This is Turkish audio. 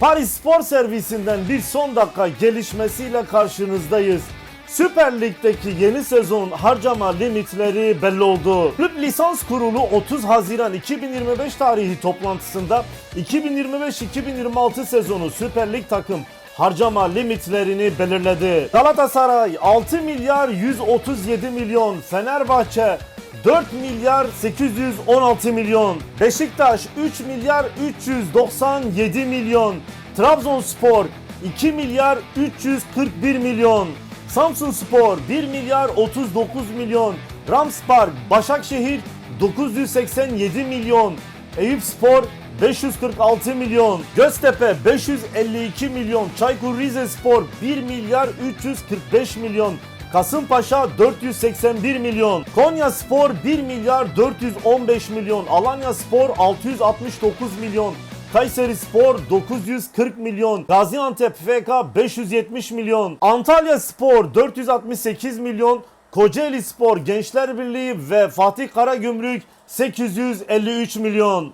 Paris Spor Servisinden bir son dakika gelişmesiyle karşınızdayız. Süper Lig'deki yeni sezon harcama limitleri belli oldu. Kulüp Lisans Kurulu 30 Haziran 2025 tarihi toplantısında 2025-2026 sezonu Süper Lig takım harcama limitlerini belirledi. Galatasaray 6 milyar 137 milyon, Fenerbahçe 4 milyar 816 milyon, Beşiktaş 3 milyar 397 milyon, Trabzonspor 2 milyar 341 milyon, Samsun Spor 1 milyar 39 milyon, Ramspark Başakşehir 987 milyon, Eyüp Spor 546 milyon, Göztepe 552 milyon, Çaykur Rizespor 1 milyar 345 milyon, Kasımpaşa 481 milyon, Konya Spor 1 milyar 415 milyon, Alanya Spor 669 milyon, Kayseri Spor 940 milyon, Gaziantep FK 570 milyon, Antalya Spor 468 milyon, Kocaeli Spor Gençler Birliği ve Fatih Karagümrük 853 milyon.